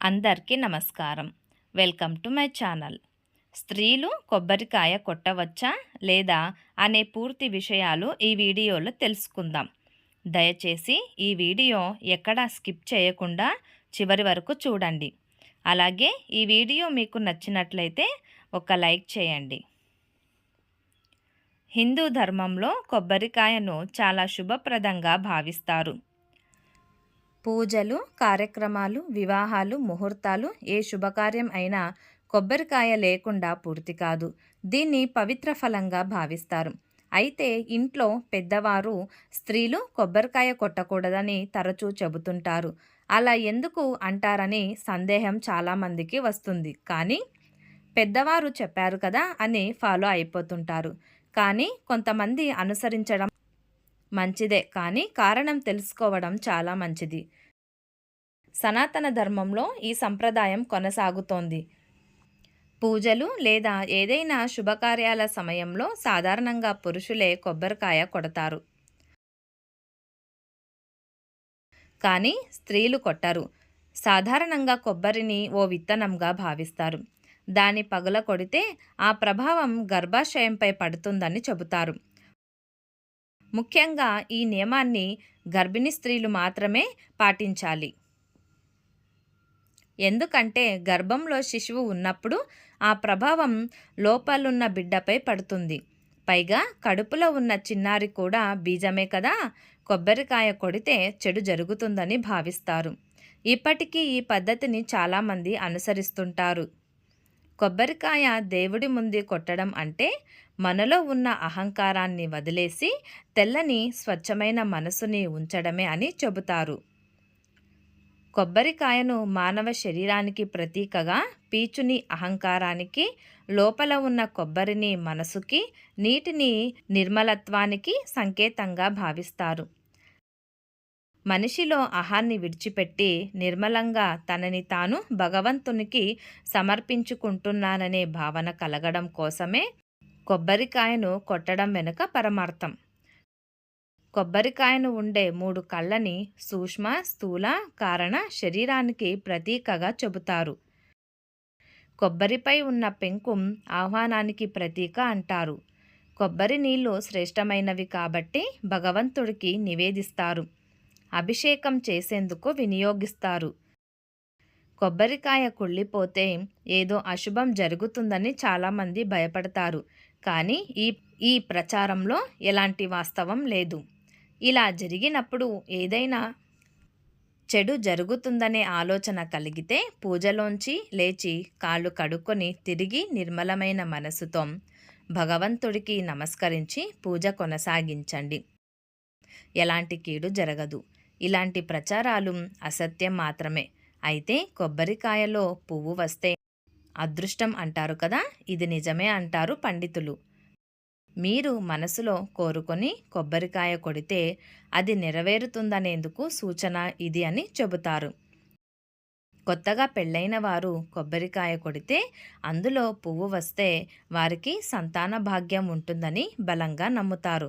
అందరికీ నమస్కారం. Welcome to my channel. స్త్రీలు కొబ్బరికాయ కొట్టవచ్చా లేదా అనే పూర్తి విషయాలు ఈ వీడియోలో తెలుసుకుందాం. దయచేసి ఈ వీడియో ఎక్కడా స్కిప్ చేయకుండా చివరి వరకు చూడండి. అలాగే ఈ వీడియో మీకు నచ్చినట్లయితే ఒక లైక్ చేయండి. హిందూ ధర్మంలో కొబ్బరికాయను చాలా శుభప్రదంగా భావిస్తారు. పూజలు కార్యక్రమాలు వివాహాలు ముహూర్తాలు ఏ శుభకార్యం అయినా కొబ్బరికాయ లేకుండా పూర్తి కాదు. దీన్ని పవిత్ర ఫలంగా భావిస్తారు. అయితే ఇంట్లో పెద్దవారు స్త్రీలు కొబ్బరికాయ కొట్టకూడదని తరచూ చెబుతుంటారు. అలా ఎందుకు అంటారని సందేహం చాలామందికి వస్తుంది. కానీ పెద్దవారు చెప్పారు కదా అని ఫాలో అయిపోతుంటారు. కానీ కొంతమంది అనుసరించడం మంచిదే కానీ కారణం తెలుసుకోవడం చాలా మంచిది. సనాతన ధర్మంలో ఈ సంప్రదాయం కొనసాగుతోంది. పూజలు లేదా ఏదైనా శుభకార్యాల సమయంలో సాధారణంగా పురుషులే కొబ్బరికాయ కొడతారు. కానీ స్త్రీలు కొట్టరు. సాధారణంగా కొబ్బరిని ఓ విత్తనంగా భావిస్తారు. దాని పగల కొడితే ఆ ప్రభావం గర్భాశయంపై పడుతుందని చెబుతారు. ముఖ్యంగా ఈ నియమాన్ని గర్భిణీ స్త్రీలు మాత్రమే పాటించాలి. ఎందుకంటే గర్భంలో శిశువు ఉన్నప్పుడు ఆ ప్రభావం లోపలున్న బిడ్డపై పడుతుంది. పైగా కడుపులో ఉన్న చిన్నారి కూడా బీజమే కదా కొబ్బరికాయ కొడితే చెడు జరుగుతుందని భావిస్తారు. ఇప్పటికీ ఈ పద్ధతిని చాలామంది అనుసరిస్తుంటారు. కొబ్బరికాయ దేవుడి ముందు కొట్టడం అంటే మనలో ఉన్న అహంకారాన్ని వదిలేసి తెల్లని స్వచ్ఛమైన మనసుని ఉంచడమే అని చెబుతారు. కొబ్బరికాయను మానవ శరీరానికి ప్రతీకగా పీచుని అహంకారానికి లోపల ఉన్న కొబ్బరిని మనసుకి నీటిని నిర్మలత్వానికి సంకేతంగా భావిస్తారు. మనిషిలో అహాన్ని విడిచిపెట్టి నిర్మలంగా తనని తాను భగవంతునికి సమర్పించుకుంటున్నాననే భావన కలగడం కోసమే కొబ్బరికాయను కొట్టడం వెనుక పరమార్థం. కొబ్బరికాయను ఉండే మూడు కళ్ళని సూక్ష్మ స్థూల కారణ శరీరానికి ప్రతీకగా చెబుతారు. కొబ్బరిపై ఉన్న పెంకుం ఆహ్వానానికి ప్రతీక అంటారు. కొబ్బరి నీళ్ళు శ్రేష్టమైనవి కాబట్టి భగవంతుడికి నివేదిస్తారు. అభిషేకం చేసేందుకు వినియోగిస్తారు. కొబ్బరికాయ కుళ్ళిపోతే ఏదో అశుభం జరుగుతుందని చాలామంది భయపడతారు. కానీ ఈ ఈ ప్రచారంలో ఎలాంటి వాస్తవం లేదు. ఇలా జరిగినప్పుడు ఏదైనా చెడు జరుగుతుందనే ఆలోచన కలిగితే పూజలోంచి లేచి కాళ్ళు కడుక్కొని తిరిగి నిర్మలమైన మనసుతో భగవంతుడికి నమస్కరించి పూజ కొనసాగించండి. ఎలాంటి కీడు జరగదు. ఇలాంటి ప్రచారాలు అసత్యం మాత్రమే. అయితే కొబ్బరికాయలో పువ్వు వస్తే అదృష్టం అంటారు కదా? ఇది నిజమే అంటారు పండితులు. మీరు మనసులో కోరుకొని కొబ్బరికాయ కొడితే అది నెరవేరుతుందనేందుకు సూచన ఇది అని చెబుతారు. కొత్తగా పెళ్ళైన వారు కొబ్బరికాయ కొడితే అందులో పువ్వు వస్తే వారికి సంతాన భాగ్యం ఉంటుందని బలంగా నమ్ముతారు.